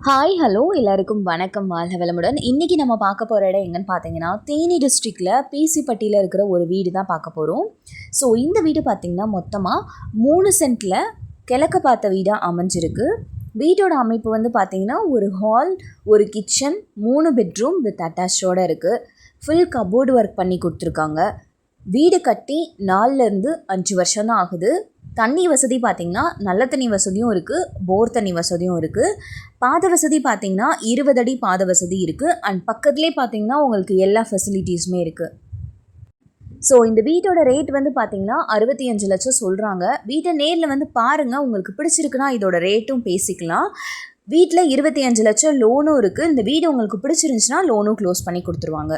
Hi hello எல்லாருக்கும் வணக்கம். வாழ்க வளமுடன். இன்றைக்கி நம்ம பார்க்க போகிற இடம் எங்கன்னு பார்த்தீங்கன்னா தேனி டிஸ்ட்ரிக்டில் பிசிப்பட்டியில் இருக்கிற ஒரு வீடு தான் பார்க்க போகிறோம் ஸோ இந்த வீடு பார்த்திங்கன்னா மொத்தமாக மூணு சென்ட்டில் கிழக்க பார்த்த வீடாக அமைஞ்சிருக்கு. வீட்டோட அமைப்பு வந்து பார்த்திங்கன்னா ஒரு ஹால் ஒரு கிச்சன் மூணு பெட்ரூம் வித் அட்டாச்சோடு இருக்குது ஃபுல் கபோர்டு ஒர்க் பண்ணி கொடுத்துருக்காங்க. வீடு கட்டி நாலுலேருந்து அஞ்சு வருஷம் தான் ஆகுது. தண்ணி வசதி பார்த்திங்கன்னா நல்ல தண்ணி வசதியும் இருக்குது போர் தண்ணி வசதியும் இருக்குது பாத வசதி பார்த்திங்கன்னா இருபது அடி பாத வசதி இருக்குது அண்ட் பக்கத்துலேயே பார்த்திங்கன்னா உங்களுக்கு எல்லா ஃபெசிலிட்டிஸுமே இருக்குது ஸோ இந்த வீட்டோட ரேட் வந்து பார்த்திங்கன்னா அறுபத்தி அஞ்சு லட்சம் சொல்கிறாங்க வீட்டை நேரில் வந்து பாருங்கள் உங்களுக்கு பிடிச்சிருக்குன்னா இதோட ரேட்டும் பேசிக்கலாம். வீட்டில் இருபத்தி அஞ்சு லட்சம் லோனும் இருக்குது இந்த வீடு உங்களுக்கு பிடிச்சிருந்துச்சுன்னா லோனும் க்ளோஸ் பண்ணி கொடுத்துருவாங்க.